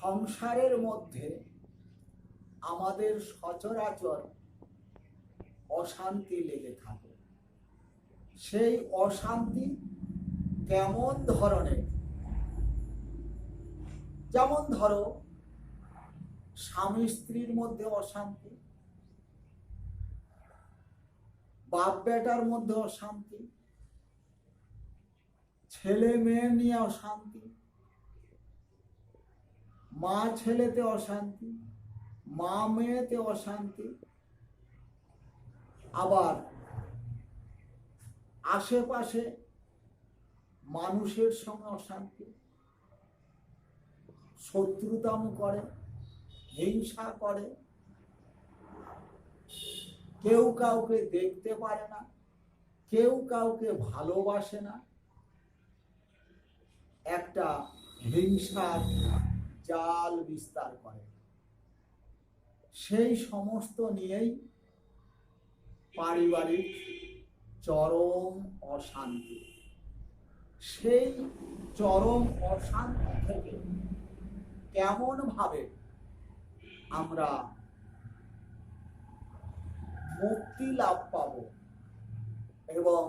সংসারের মধ্যে আমাদের সচরাচর অশান্তি লেগে থাকে। সেই অশান্তি কেমন ধরনের? যেমন ধরো, স্বামী স্ত্রীর মধ্যে অশান্তি, বাপ বেটার মধ্যে অশান্তি, ছেলে মেয়ে নিয়ে অশান্তি মা ছেলেতে অশান্তি, মা মেয়েতে অশান্তি, আবার আশেপাশে মানুষের সঙ্গে অশান্তি, শত্রুতাম করে, হিংসা করে। কেউ কাউকে দেখতে পারে না, কেউ কাউকে ভালোবাসে না। একটা হিংসার জাল বিস্তার করে। সেই সমস্ত নিয়েই পারিবারিক চরম অশান্তি। সেই চরম অশান্তি থেকে কেমন ভাবে আমরা মুক্তি লাভ পাব এবং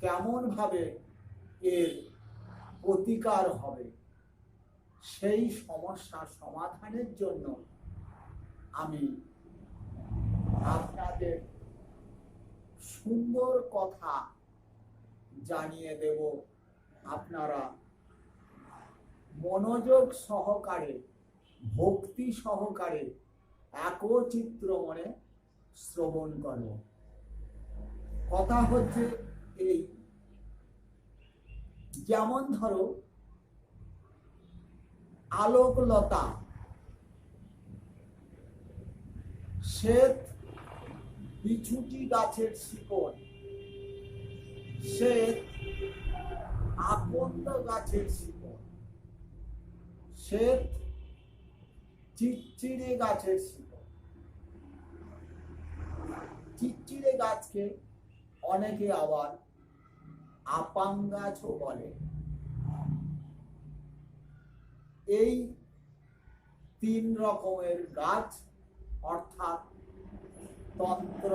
কেমন ভাবে এর প্রতিকার হবে? সেই সমস্যা সমাধানের জন্য আমি আপনাদের সুন্দর কথা জানিয়ে দেব। আপনারা মনোযোগ সহকারে, ভক্তি সহকারে একচিত্র মনে শ্রবণ করো। কথা হচ্ছে এই, যেমন ধরো আলোকলতা। শ্বেত বিছুটি গাছের শিকড়। শ্বেত আকন্দ গাছের শিকড়। শ্বেত চিচিড়ে গাছের শিকড়। চিচিড়ে গাছকে অনেকে আবার আপাং গাছও বলে। এই তিন রকমের গাছ, অর্থাৎ তন্ত্র।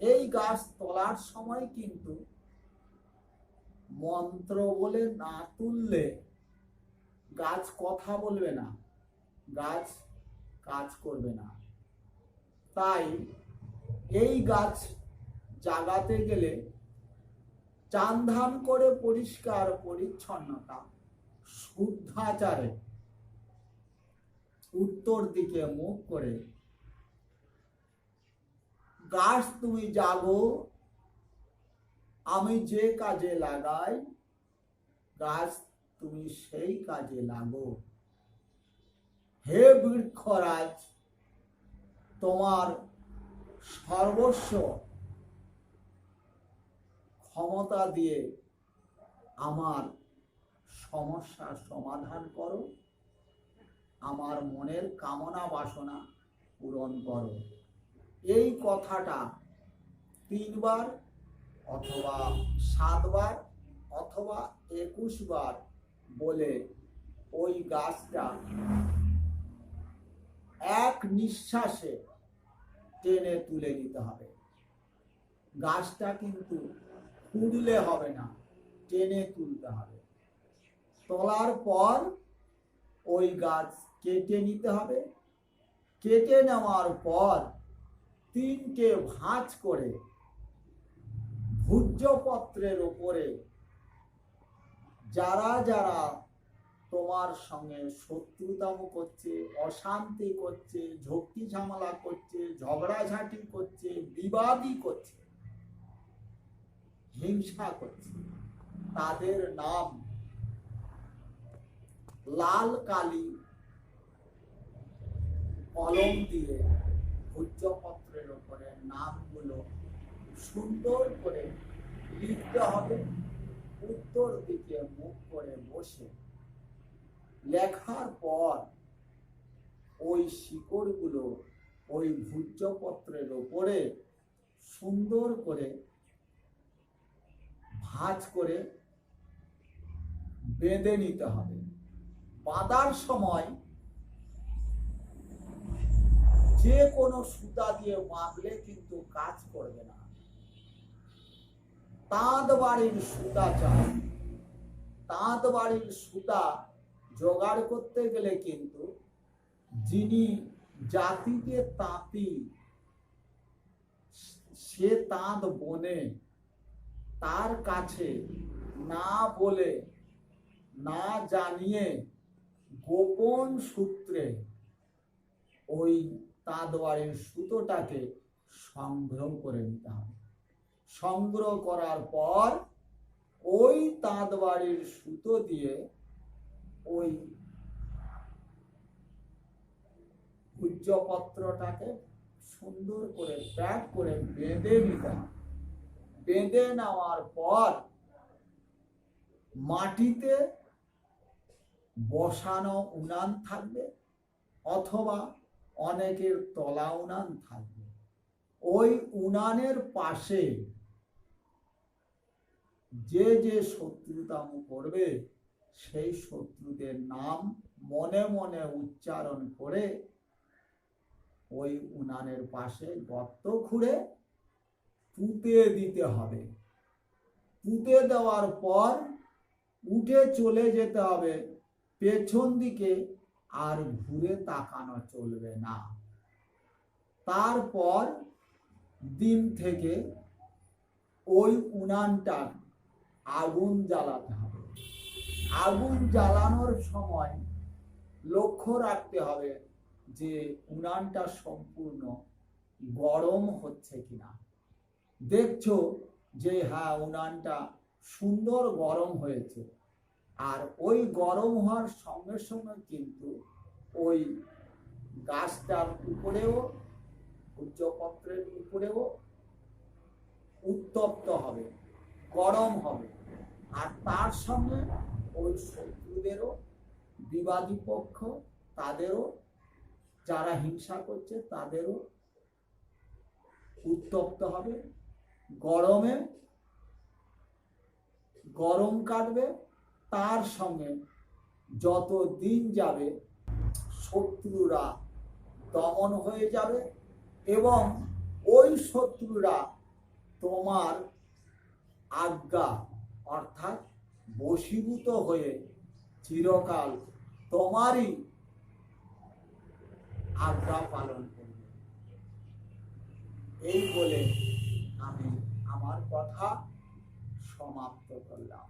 এই গাছ তোলার সময় কিন্তু মন্ত্র বলে না তুললে গাছ কথা বলবে না, গাছ কাজ করবে না। তাই এই গাছ জাগাতে গেলে চান ধান করে পরিষ্কার পরিচ্ছন্নতা। শুদ্ধাচারে। উত্তর দিকে মুখ করে, গাছ তুমি জাগো, আমি যে কাজে লাগাই, গাছ তুমি সেই কাজে লাগো। হে বৃক্ষরাজ, তোমার সর্বস্ব ক্ষমতা দিয়ে আমার সমস্যার সমাধান করো। আমার মনের কামনা বাসনা পূরণ করো। এই কথাটা তিনবার অথবা সাতবার অথবা একুশ বার বলে ওই গাছটা এক নিঃশ্বাসে টেনে তুলে নিতে হবে। গাছটা কিন্তু খুঁড়লে হবে না, টেনে তুলতে হবে। তোলার পর ওই গাছ কেটে নিতে হবে। কেটে নেওয়ার পর তিনটে ভাঁজ করে ভূর্জপত্রের উপরে যারা যারা তোমার সঙ্গে শত্রুতাম করছে, অশান্তি করছে, ঝক্কি ঝামেলা করছে, ঝগড়াঝাটি করছে, বিবাদী করছে, হিংসা করছে, তাদের নাম লাল কালি কলম দিয়ে ভূর্জপত্রের উপরে নামগুলো সুন্দর করে লিখতে হবে। উত্তর দিকে মুখ করে বসে। লেখার পর ওই শিকড়গুলো ওই ভূর্জপত্রের ওপরে সুন্দর করে ভাঁজ করে বেঁধে নিতে হবে। বাঁধার সময় যে কোনো সুতা দিয়ে বাঁধলে কিন্তু কাজ করবে না। তাঁত বাড়ির সুতা চাই। তাঁত বাড়ির সুতা জোগাড় করতে গেলে কিন্তু যিনি জাতিকে তাঁতি, সে তাঁত বনে, তার কাছে না বলে, না জানিয়ে গোপন সূত্রে ওই তাঁতবাড়ির সুতোটাকে সংগ্রহ করে নিতে হবে। সংগ্রহ করার পর ওই তাঁতবাড়ির সুতো দিয়ে ওই ভূজ্যপত্রটাকে সুন্দর করে প্যাক করে বেঁধে নিতে হবে। বেঁধে নেওয়ার পর মাটিতে বসানো উনান থাকবে অথবা অনেকের তলা উনান থাকবে। ওই উনানের পাশে যে যে শত্রুতাম করবে, সেই শত্রুদের নাম মনে মনে উচ্চারণ করে ওই উনানের পাশে গর্ত খুঁড়ে পুঁতে দিতে হবে। পুঁতে দেওয়ার পর উঠে চলে যেতে হবে পেছন দিকে আর ঘুরে তাকানো চলবে না। তারপর দিন থেকে ওই উনানটা আগুন জ্বালাতে হবে। আগুন জ্বালানোর সময় লক্ষ্য রাখতে হবে যে উনানটা সম্পূর্ণ গরম হচ্ছে কিনা। দেখছ যে হ্যাঁ উনানটা সুন্দর গরম হয়েছে। আর ওই গরম হওয়ার সঙ্গে সঙ্গে কিন্তু ওই গাছটার উপরেও উচ্চপত্রের উপরেও উত্তপ্ত হবে, গরম হবে। আর তার সঙ্গে ওই শত্রুদেরও, বিবাদী পক্ষ, তাদেরও, যারা হিংসা করছে, তাদেরও উত্তপ্ত হবে। গরমে গরম কাটবে তার সঙ্গে যত দিন যাবে শত্রুরা দমন হয়ে যাবে এবং ওই শত্রুরা তোমার আজ্ঞা অর্থাৎ বশীভূত হয়ে চিরকাল তোমারই আজ্ঞা পালন করবে। এই বলে আমি আমার কথা সমাপ্ত করলাম।